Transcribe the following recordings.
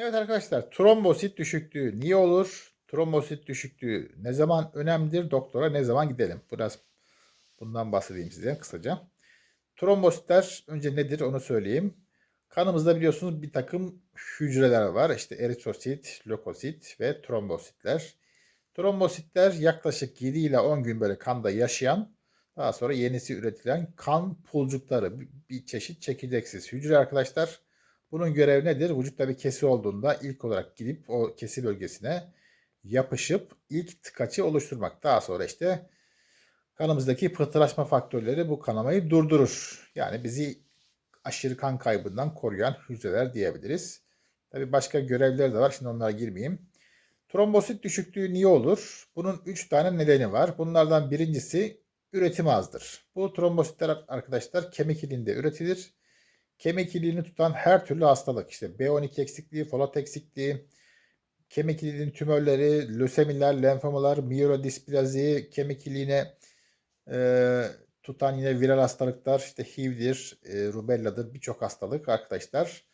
Evet arkadaşlar, trombosit düşüklüğü niye olur? Trombosit düşüklüğü ne zaman önemlidir? Doktora ne zaman gidelim? Biraz bundan bahsedeyim size kısaca. Trombositler önce nedir onu söyleyeyim. Kanımızda biliyorsunuz bir takım hücreler var. İşte eritrosit, lökosit ve trombositler. Trombositler yaklaşık 7 ile 10 gün böyle kanda yaşayan, daha sonra yenisi üretilen kan pulcukları, bir- çeşit çekirdeksiz hücre arkadaşlar. Bunun görevi nedir? Vücutta bir kesi olduğunda ilk olarak gidip o kesi bölgesine yapışıp ilk tıkaçı oluşturmak. Daha sonra işte kanımızdaki pıhtılaşma faktörleri bu kanamayı durdurur. Yani bizi aşırı kan kaybından koruyan hücreler diyebiliriz. Tabi başka görevleri de var. Şimdi onlara girmeyeyim. Trombosit düşüklüğü niye olur? Bunun 3 tane nedeni var. Bunlardan birincisi üretim azdır. Bu trombositler arkadaşlar kemik iliğinde üretilir. Kemik iliğini tutan her türlü hastalık işte B12 eksikliği, folat eksikliği, kemik iliğinin tümörleri, lösemiler, lenfomalar, miyelodisplazi, kemik iliğine e, tutan yine viral hastalıklar işte HIV'dir, e, rubelladır birçok hastalık arkadaşlar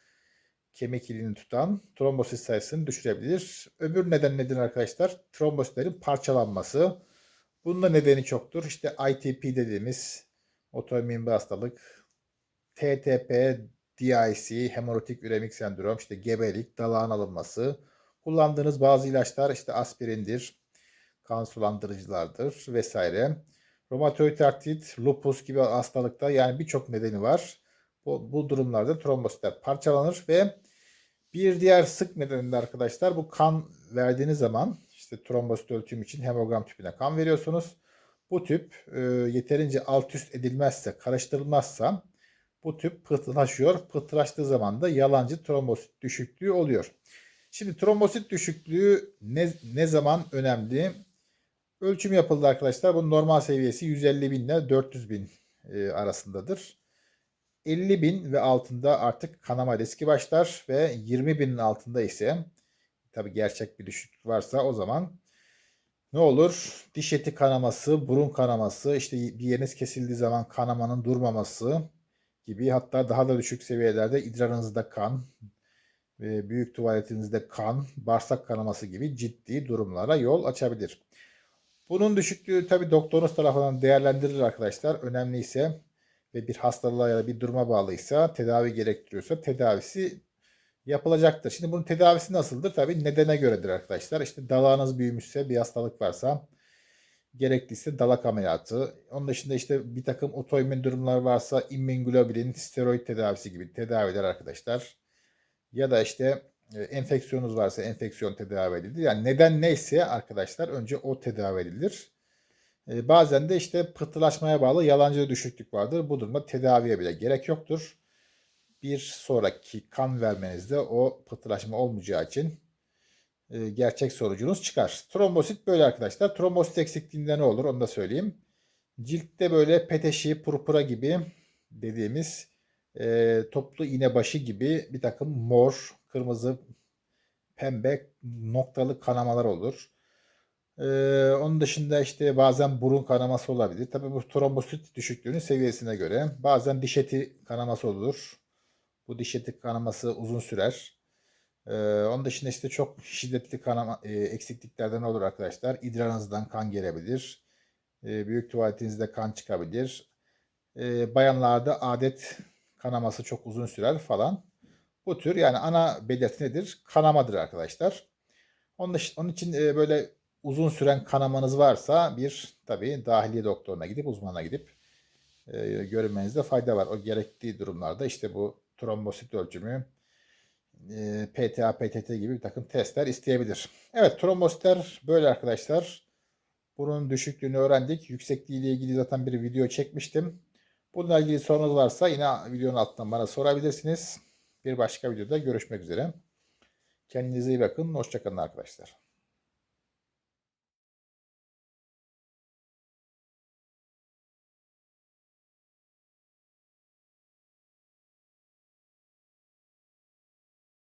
kemik iliğini tutan trombosit sayısını düşürebilir. Öbür neden nedir arkadaşlar? Trombositlerin parçalanması. Bunun da nedeni çoktur. İşte ITP dediğimiz otoimmün bir hastalık, TTP, DIC, hemorotik üremik sendrom, işte gebelik, dalağın alınması, kullandığınız bazı ilaçlar işte aspirindir, kan sulandırıcılardır vesaire. Romatoid artrit, lupus gibi hastalıkta yani birçok nedeni var. Bu, bu durumlarda trombositler parçalanır ve bir diğer sık nedeni de arkadaşlar bu kan verdiğiniz zaman işte trombosit ölçüm için hemogram tüpüne kan veriyorsunuz. Bu tüp e, yeterince alt üst edilmezse, karıştırılmazsa bu tüp pıhtılaşıyor. Pıhtılaştığı zaman da yalancı trombosit düşüklüğü oluyor. Şimdi trombosit düşüklüğü ne, ne zaman önemli? Ölçüm yapıldı arkadaşlar. Bunun normal seviyesi 150 bin ile 400 bin e, arasındadır. 50 bin ve altında artık kanama riski başlar ve 20 binin altında ise tabi gerçek bir düşüklük varsa o zaman ne olur? Diş eti kanaması, burun kanaması, işte bir yeriniz kesildiği zaman kanamanın durmaması gibi hatta daha da düşük seviyelerde idrarınızda kan, büyük tuvaletinizde kan, bağırsak kanaması gibi ciddi durumlara yol açabilir. Bunun düşüklüğü tabi doktorunuz tarafından değerlendirilir arkadaşlar. Önemli ise ve bir hastalığa ya da bir duruma bağlıysa, tedavi gerektiriyorsa tedavisi yapılacaktır. Şimdi bunun tedavisi nasıldır? Tabii nedene göredir arkadaşlar. İşte dalağınız büyümüşse, bir hastalık varsa gerekliyse dalak ameliyatı. Onun dışında işte bir takım otoimmün durumlar varsa immunglobulin, steroid tedavisi gibi tedaviler arkadaşlar. Ya da işte e, enfeksiyonunuz varsa enfeksiyon tedavi edilir. Yani neden neyse arkadaşlar önce o tedavi edilir. E, bazen de işte pıhtılaşmaya bağlı yalancı düşüklük vardır. Bu durumda tedaviye bile gerek yoktur. Bir sonraki kan vermenizde o pıhtılaşma olmayacağı için e, gerçek sonucunuz çıkar. Trombosit böyle arkadaşlar. Trombosit eksikliğinde ne olur onu da söyleyeyim. Ciltte böyle peteşi, purpura gibi dediğimiz e, toplu iğne başı gibi bir takım mor, kırmızı, pembe noktalı kanamalar olur. Ee, onun dışında işte bazen burun kanaması olabilir. Tabii bu trombosit düşüklüğünün seviyesine göre. Bazen diş eti kanaması olur. Bu diş eti kanaması uzun sürer. Ee, onun dışında işte çok şiddetli kanama e, eksikliklerden olur arkadaşlar. İdrarınızdan kan gelebilir. E, büyük tuvaletinizde kan çıkabilir. E, bayanlarda adet kanaması çok uzun sürer falan. Bu tür yani ana belirti nedir? Kanamadır arkadaşlar. Onun, dış- onun için e, böyle uzun süren kanamanız varsa bir tabii dahiliye doktoruna gidip uzmana gidip e, görünmenizde fayda var. O gerektiği durumlarda işte bu trombosit ölçümü, e, PTA, PTT gibi bir takım testler isteyebilir. Evet trombositler böyle arkadaşlar. Bunun düşüklüğünü öğrendik. Yüksekliği ile ilgili zaten bir video çekmiştim. Bununla ilgili sorunuz varsa yine videonun altından bana sorabilirsiniz. Bir başka videoda görüşmek üzere. Kendinize iyi bakın. Hoşçakalın arkadaşlar.